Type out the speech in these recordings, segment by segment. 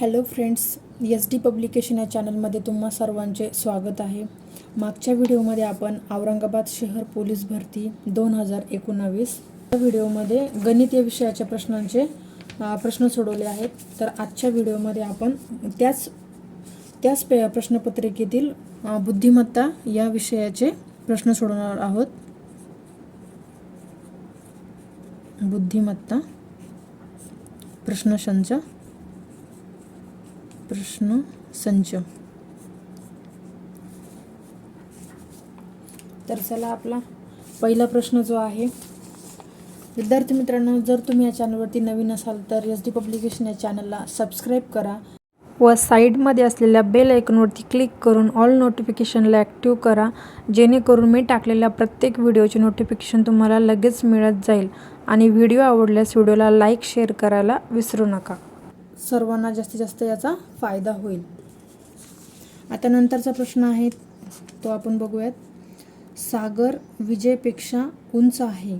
Hello friends S D publication या चॅनलमध्ये तुम्हा सर्वांचे स्वागत आहे. मागच्या व्हिडिओमध्ये आपण औरंगाबाद शहर पोलीस भरती दोन हजार एकोणावीस या व्हिडिओमध्ये गणित या विषयाच्या प्रश्नांचे प्रश्न सोडवले आहेत. तर आजच्या व्हिडिओमध्ये आपण त्याच त्याच पे प्रश्नपत्रिकेतील बुद्धिमत्ता या विषयाचे प्रश्न सोडवणार आहोत. बुद्धिमत्ता प्रश्नसंच प्रश्न संच तर चला आपला पहिला प्रश्न जो आहे विद्यार्थी मित्रांनो जर तुम्ही या चॅनलवरती नवीन असाल तर एस डी पब्लिकेशन या चॅनलला सबस्क्राईब करा व साईडमध्ये असलेल्या बेल आयकॉनवरती क्लिक करून ऑल नोटिफिकेशनला ॲक्टिव्ह करा जेणेकरून मी टाकलेल्या प्रत्येक व्हिडिओचे नोटिफिकेशन तुम्हाला लगेच मिळत जाईल. आणि व्हिडिओ आवडल्यास व्हिडिओला लाईक शेअर करायला विसरू नका. सर्वांना जास्तीत जास्त याचा फायदा होईल. आता नंतरचा प्रश्न आहे तो आपण बघूयात. सागर विजयपेक्षा उंच आहे.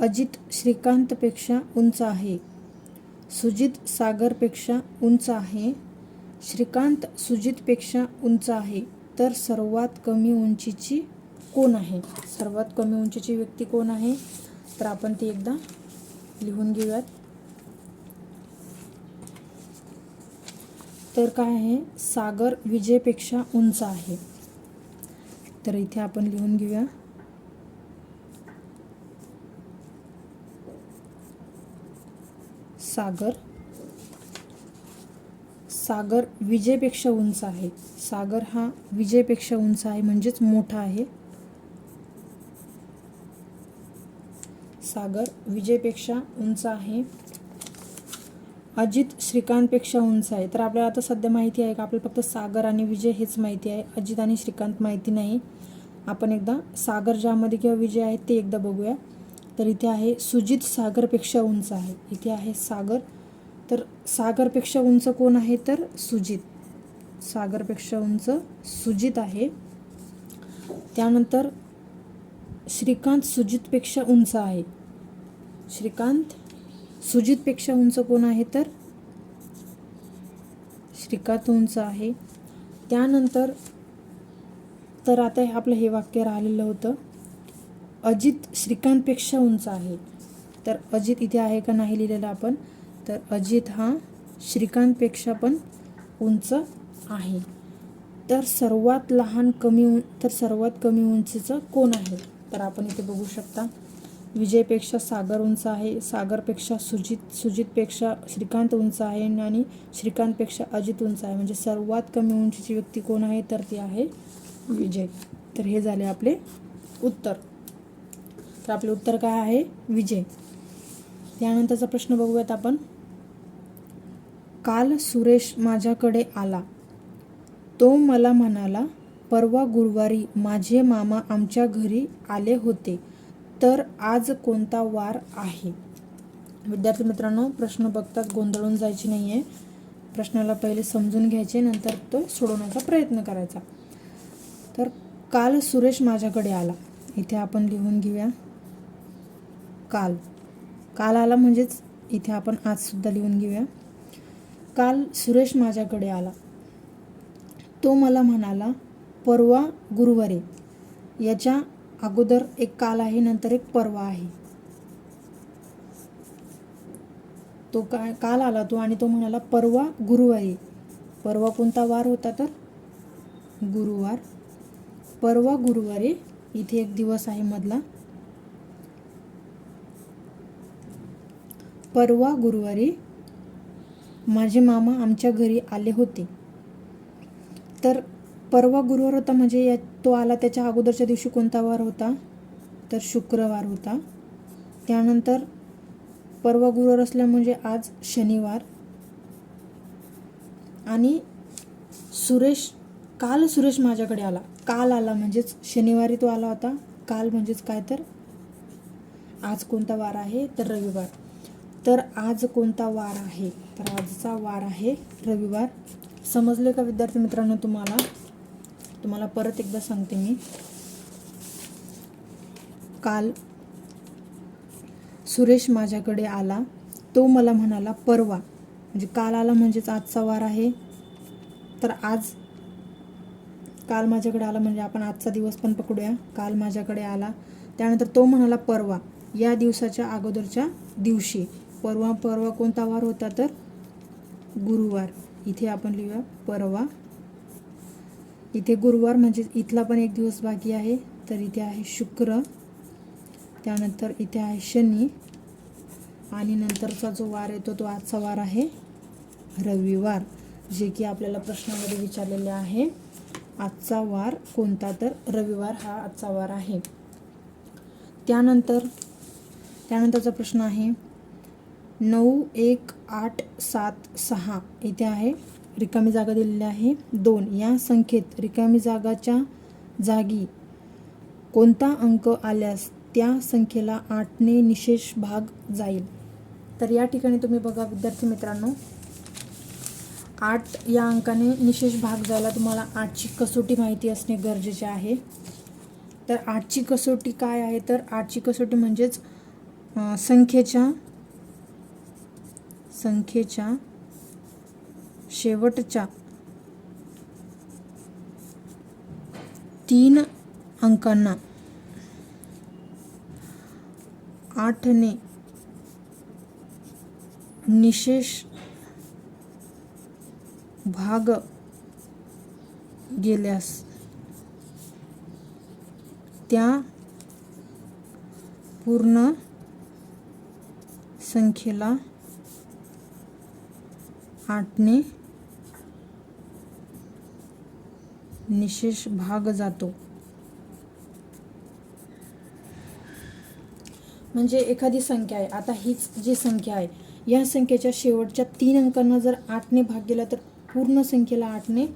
अजित श्रीकांतपेक्षा उंच आहे. सुजित सागरपेक्षा उंच आहे. श्रीकांत सुजितपेक्षा उंच आहे. तर सर्वात कमी उंचीची कोण आहे? सर्वात कमी उंचीची व्यक्ती कोण आहे? तर आपण ती एकदा लिहून घेऊयात. तर काय आहे? सागर विजेपेक्षा उंच आहे. तर इथे आपण लिहून घेऊया. सागर. सागर विजेपेक्षा उंच आहे. सागर हा विजेपेक्षा उंच आहे म्हणजेच मोठा आहे. सागर विजेपेक्षा उंच आहे. अजित श्रीकांतपेक्षा उंच आहे. तर आपल्याला आता सध्या माहिती आहे का आपल्याला फक्त सागर आणि विजय हेच माहिती आहे. अजित आणि श्रीकांत माहिती नाही. आपण एकदा सागर ज्यामध्ये किंवा विजय आहे ते एकदा बघूया. तर इथे आहे सुजित सागरपेक्षा उंच आहे. इथे आहे सागर. तर सागरपेक्षा उंच कोण आहे? तर सुजित. सागरपेक्षा उंच सुजित आहे. त्यानंतर श्रीकांत सुजितपेक्षा उंच आहे. श्रीकांत सुजितपेक्षा उंच कोण आहे तर? श्रीकांत उंच आहे. त्यानंतर तर आता हे आपलं हे वाक्य राहिलेलं होतं. अजित श्रीकांतपेक्षा उंच आहे. तर अजित इथे आहे का नाही लिहिलेलं आपण? तर अजित हा श्रीकांतपेक्षा पण उंच आहे. तर सर्वात लहान कमी उं तर सर्वात कमी उंचीचं कोण आहे? तर आपण इथे बघू शकता. विजयपेक्षा सागर उंच आहे सागरपेक्षा सुजित सुजितपेक्षा श्रीकांत उंच आहे आणि श्रीकांतपेक्षा अजित उंच आहे. म्हणजे सर्वात कमी उंचीची व्यक्ती कोण आहे? तर ती आहे विजय. तर हे झाले आपले उत्तर. तर आपले उत्तर काय आहे? विजय. त्यानंतरचा प्रश्न बघूयात आपण. काल सुरेश माझ्याकडे आला. तो मला म्हणाला परवा गुरुवारी माझे मामा आमच्या घरी आले होते. तर आज कोणता वार आहे? विद्यार्थी मित्रांनो प्रश्न बघताच गोंधळून जायची नाही आहे प्रश्नाला पहिले समजून घ्यायचे नंतर तो सोडवण्याचा प्रयत्न करायचा. तर काल सुरेश माझ्याकडे आला. इथे आपण लिहून घेऊया. काल. काल आला म्हणजेच इथे आपण आजसुद्धा लिहून घेऊया. काल सुरेश माझ्याकडे आला. तो मला म्हणाला परवा गुरुवारी याच्या अगोदर एक काल आहे नंतर एक परवा आहे. तो काय काल आला तो आणि तो म्हणाला परवा गुरुवारी. परवा कोणता वार होता तर? गुरुवार. परवा गुरुवारी इथे एक दिवस आहे मधला. परवा गुरुवारी माझे मामा आमच्या घरी आले होते. तर परवा गुरुवार होता म्हणजे या तो आला त्याच्या अगोदरच्या दिवशी कोणता वार होता? तर शुक्रवार होता. त्यानंतर परवा गुरुवार असल्या म्हणजे आज शनिवार. आणि सुरेश काल सुरेश माझ्याकडे आला. काल आला म्हणजेच शनिवारी तो आला होता. काल म्हणजेच काय तर? आज कोणता वार आहे? तर रविवार. तर आज कोणता वार आहे? तर आजचा वार आहे रविवार. समजले का विद्यार्थी मित्रांनो तुम्हाला? तुम्हाला परत एकदा सांगते मी. काल सुरेश माझ्याकडे आला. तो मला म्हणाला परवा. म्हणजे काल आला म्हणजेच आजचा वार आहे. तर आज काल माझ्याकडे आला म्हणजे आपण आजचा दिवस पण पकडूया. काल माझ्याकडे आला. त्यानंतर तो म्हणाला परवा. या दिवसाच्या अगोदरच्या दिवशी. परवा परवा कोणता वार होता तर? गुरुवार. इथे आपण लिहूया परवा इथे गुरुवार म्हणजे इथला पण एक दिवस बाकी आहे तर इथे आहे शुक्र त्यानंतर इथे आहे शनी आणि नंतरचा जो वार येतो तो आजचा वार आहे रविवार जे की आपल्याला प्रश्नामध्ये विचारलेले आहे. आजचा वार कोणता? तर रविवार हा आजचा वार आहे. त्यानंतर त्यानंतरचा प्रश्न आहे नऊ एक आठ सात सहा इथे आहे. रिकामी जागा दिलेली आहे. दोन या संख्येत रिकामी जागाच्या जागी कोणता अंक आल्यास त्या संख्येला आठने निशेष भाग जाईल. तर या ठिकाणी तुम्ही बघा विद्यार्थी मित्रांनो आठ या अंकाने निशेष भाग जायला तुम्हाला आठची कसोटी माहिती असणे गरजेचे आहे. तर आठची कसोटी काय आहे? तर आठची कसोटी म्हणजेच संख्येच्या संख्येच्या शेवटच्या तीन अंकांना आठने निशेष भाग गेल्यास त्या पूर्ण संख्येला आठने निशेष भाग जातो. म्हणजे एखादी संख्या आहे. आता हीच जी संख्या आहे या संख्येच्या शेवटच्या तीन अंकांना जर आठने भाग गेला तर पूर्ण संख्येला आठने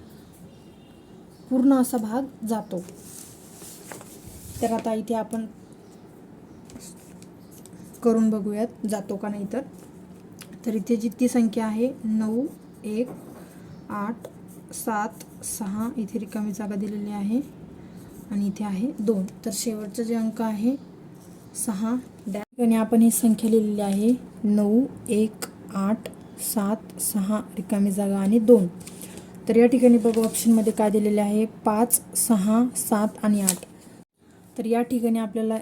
पूर्ण असा भाग जातो. तर आता इथे आपण करून बघूयात जातो का नाही तर. तर इथे जितकी संख्या आहे नऊ एक आठ सात सहा इथे रिकामी जागा दिलेली आहे. आणि इथे आहे दोन. तर शेवटचं जे अंक आहे सहा. डॅ आणि आपण ही संख्या लिहिलेली आहे. नऊ एक आठ सात सहा रिकामी जागा आणि दोन. तर या ठिकाणी बघू ऑप्शनमध्ये काय दिलेले आहे. पाच सहा सात आणि आठ. तर या ठिकाणी आपल्याला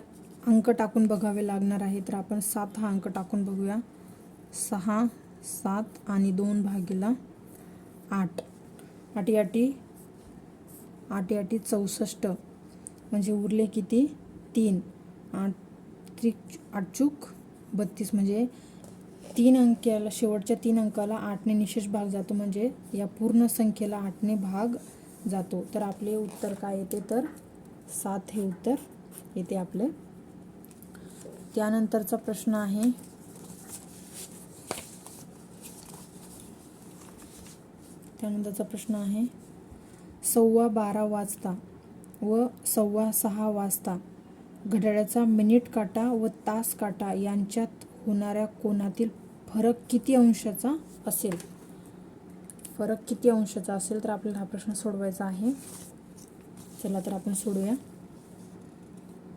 अंक टाकून बघावे लागणार आहे. तर आपण सात हा अंक टाकून बघूया. सहा सात आणि दोन भागीला आठ. आठी आठी आठी आठी चौसष्ट. म्हणजे उरले किती? तीन. आठ त्रिक आठचूक बत्तीस. म्हणजे तीन अंक्याला शेवटच्या तीन अंकाला आठने निशेष भाग जातो. म्हणजे या पूर्ण संख्येला आठने भाग जातो. तर आपले उत्तर काय येते? तर सात हे उत्तर येते आपले. त्यानंतरचा प्रश्न आहे त्यानंतरचा प्रश्न आहे. सव्वा बारा वाजता व सव्वा सहा वाजता घड्याळाचा मिनिट काटा व तास काटा यांच्यात होणाऱ्या कोनातील फरक किती अंशाचा असेल? फरक किती अंशाचा असेल? तर आपल्याला हा प्रश्न सोडवायचा आहे. चला तर आपण सोडूया.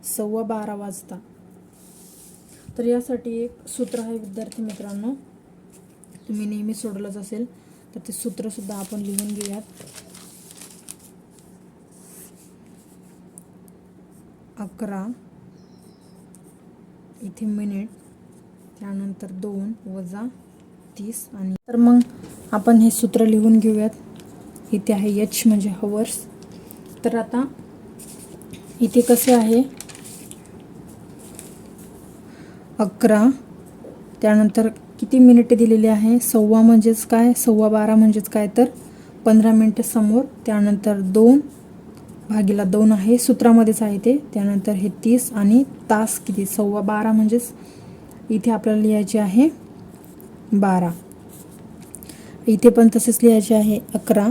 सव्वा बारा वाजता. तर यासाठी एक सूत्र आहे विद्यार्थी मित्रांनो. तुम्ही नेहमी सोडलंच असेल. तर ते सूत्रसुद्धा आपण लिहून घेऊयात. अकरा इथे मिनिट त्यानंतर दोन वजा तीस आणि तर मग आपण हे सूत्र लिहून घेऊयात. इथे आहे यच म्हणजे हवर्स तर आता इथे कसे आहे? अकरा त्यानंतर किती मिनिटे दिलेली आहे? सव्वा म्हणजेच काय? सव्वा बारा म्हणजेच काय तर? पंधरा मिनटं समोर त्यानंतर दोन भागीला दोन आहे. सूत्रामध्येच आहे ते. त्यानंतर हे तीस आणि तास किती? सव्वा बारा म्हणजेच इथे आपल्याला लिहायचे आहे बारा. इथे पण तसेच लिहायचे आहे अकरा.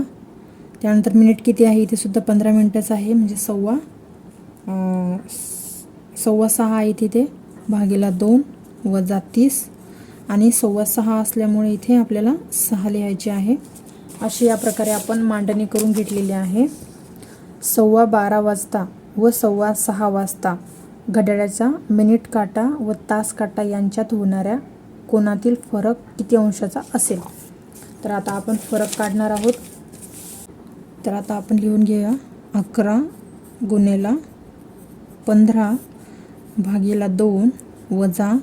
त्यानंतर मिनिट किती आहे? इथे सुद्धा पंधरा मिनटंच आहे. म्हणजे सव्वा स- सव्वा सहा आहे इथे ते भागीला दोन वजा तीस. आणि सव्वा सहा असल्यामुळे इथे आपल्याला सहा लिहायचे आहे. अशी या प्रकारे आपण मांडणी करून घेतलेली आहे. सव्वा बारा वाजता व सव्वा सहा वाजता घड्याळाचा मिनिट काटा व तास काटा यांच्यात होणाऱ्या कोणातील फरक किती अंशाचा असेल? तर आता आपण फरक काढणार आहोत. तर आता आपण लिहून घेऊया. अकरा गुन्हेला पंधरा भागीला दोन वजा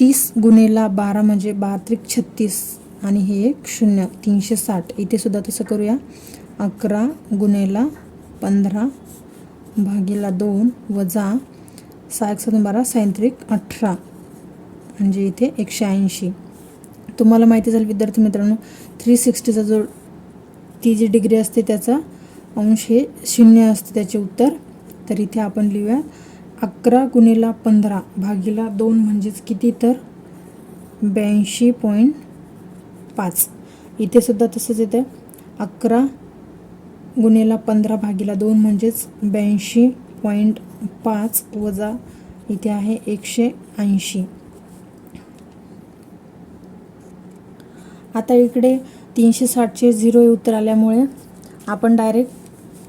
तीस गुन्हेला बारा म्हणजे बारा त्रिक छत्तीस आणि हे एक शून्य तीनशे साठ. इथे सुद्धा तसं करूया. अकरा गुन्हेला पंधरा भागीला दोन वजा सहा एक सात बारा सायंत्रिक अठरा. म्हणजे इथे एकशे ऐंशी. तुम्हाला माहिती झालं विद्यार्थी मित्रांनो थ्री सिक्स्टीचा जो ती जी डिग्री असते त्याचा अंश हे शून्य असते त्याचे उत्तर. तर इथे आपण लिहूया. अकरा गुणिला पंधरा भागीला दोन म्हणजेच किती तर? ब्याऐंशी पॉईंट पाच. इथेसुद्धा तसंच येतं अकरा गुणिला पंधरा भागीला दोन म्हणजेच ब्याऐंशी पॉईंट पाच वजा इथे आहे एकशे ऐंशी. आता इकडे तीनशे साठचे झिरो हे उत्तर आल्यामुळे आपण डायरेक्ट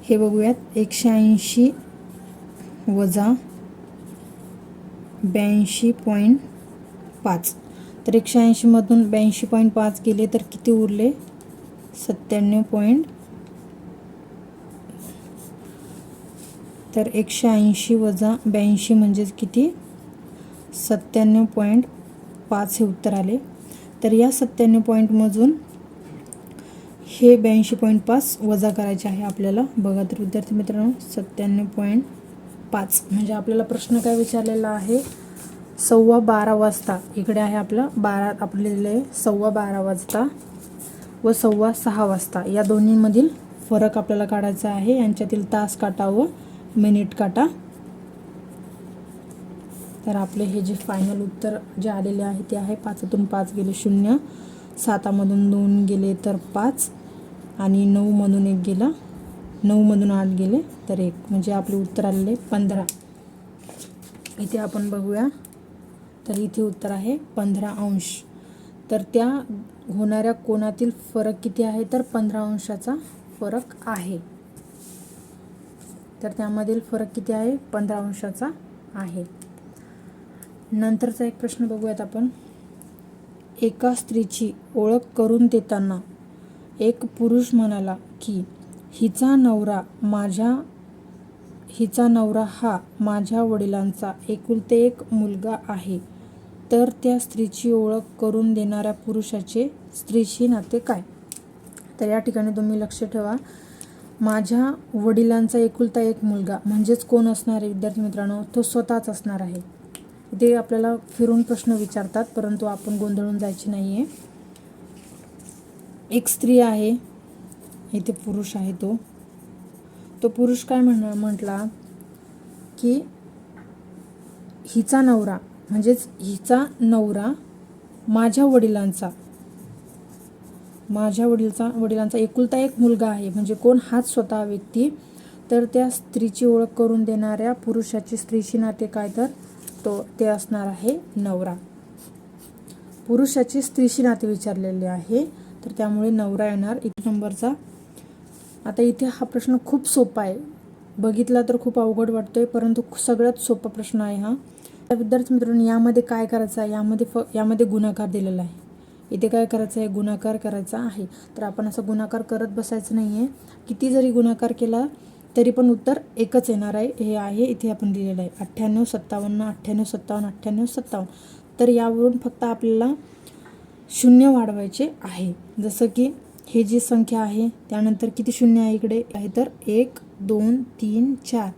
हे बघूयात. एकशे ऐंशी वजा ब्याऐंशी पॉईंट पाच. तर एकशे ऐंशीमधून ब्याऐंशी पॉईंट पाच गेले तर किती उरले? सत्त्याण्णव पॉईंट तर एकशे ऐंशी वजा ब्याऐंशी म्हणजेच किती? सत्त्याण्णव पॉईंट पाच हे उत्तर आले. तर या सत्त्याण्णव पॉईंटमधून हे ब्याऐंशी पॉईंट पाच वजा करायचे आहे आपल्याला. बघा तर विद्यार्थी मित्रांनो सत्त्याण्णव पॉईंट पाच. म्हणजे आपल्याला प्रश्न काय विचारलेला आहे? सव्वा बारा वाजता. इकडे आहे आपलं बारा आपलेलं आहे सव्वा बारा वाजता व सव्वा सहा वाजता. या दोन्हीमधील फरक आपल्याला काढायचा आहे. यांच्यातील तास काटा व मिनिट काटा. तर आपले हे जे फायनल उत्तर जे आलेले आहे ते आहे पाचातून पाच गेले शून्य सातामधून दोन गेले तर पाच आणि नऊमधून एक गेला नऊमधून आठ गेले तर एक म्हणजे आपले उत्तर आलेले पंधरा. इथे आपण बघूया. तर इथे उत्तर आहे पंधरा अंश. तर त्या होणाऱ्या कोणातील फरक किती आहे? तर पंधरा अंशाचा फरक आहे. तर त्यामधील फरक किती आहे? पंधरा अंशाचा आहे. नंतरचा एक प्रश्न बघूयात आपण. एका स्त्रीची ओळख करून देताना एक पुरुष म्हणाला की हिचा नवरा माझ्या हिचा नवरा हा माझ्या वडिलांचा एकुलते एक मुलगा आहे. तर त्या स्त्रीची ओळख करून देणाऱ्या पुरुषाचे स्त्रीशी नाते काय? तर या ठिकाणी तुम्ही लक्ष ठेवा. माझ्या वडिलांचा एकुलता एक मुलगा म्हणजेच कोण असणार आहे विद्यार्थी मित्रांनो? तो स्वतःच असणार आहे. ते आपल्याला फिरून प्रश्न विचारतात परंतु आपण गोंधळून जायचे नाही आहे एक स्त्री आहे इथे पुरुष आहे तो. तो पुरुष काय म्हण म्हटला की हिचा नवरा म्हणजेच हिचा नवरा माझ्या वडिलांचा. माझ्या वडिलचा वडिलांचा एकुलता एक मुलगा आहे म्हणजे कोण? हाच स्वतः व्यक्ती. तर त्या स्त्रीची ओळख करून देणाऱ्या पुरुषाची स्त्रीशी नाते काय? तर तो ते असणार आहे नवरा. पुरुषाची स्त्रीशी नाते विचारलेले आहे तर त्यामुळे नवरा येणार एक नंबरचा. आता इथे हा प्रश्न खूप सोपा आहे. बघितला तर खूप अवघड वाटतोय परंतु सगळ्यात सोपा प्रश्न आहे हा. तर विद्यार्थी मित्रांनो यामध्ये काय करायचं आहे? यामध्ये फ यामध्ये गुणाकार दिलेला आहे. इथे काय करायचं आहे? गुणाकार करायचा आहे. तर आपण असं गुणाकार करत बसायचं नाही आहे किती जरी गुणाकार केला तरी पण उत्तर एकच येणार आहे. हे आहे इथे आपण दिलेलं आहे. अठ्ठ्याण्णव सत्तावन्न अठ्ठ्याण्णव सत्तावन्न अठ्ठ्याण्णव सत्तावन्न. तर यावरून फक्त आपल्याला शून्य वाढवायचे आहे. जसं की हे जी संख्या आहे त्यानंतर किती शून्य आहे इकडे? आहे तर एक दोन तीन चार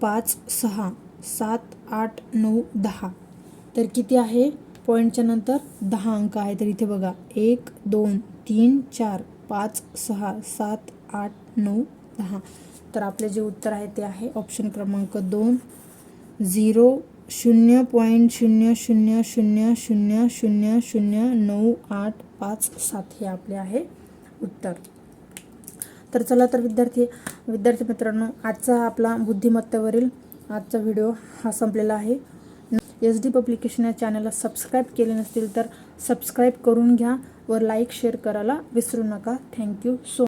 पाच सहा सात आठ नऊ दहा. तर किती आहे? पॉईंटच्या नंतर दहा अंक आहे. तर इथे बघा एक दोन तीन चार पाच सहा सात आठ नऊ दहा. तर आपले जे उत्तर आहे ते आहे ऑप्शन क्रमांक दोन. झिरो शून्य पॉईंट शून्य शून्य शून्य शून्य शून्य शून्य नऊ आठ पाच सात हे आपले आहे. उत्तर. तर चला तर विद्यार्थी विद्यार्थी मित्रांनो आजचा आपला बुद्धिमत्तेवरील आजचा व्हिडिओ हा संपलेला आहे. एस डी पब्लिकेशन या चॅनलला सबस्क्राईब केले नसतील तर सबस्क्राईब करून घ्या व लाईक शेअर करायला विसरू नका. Thank you so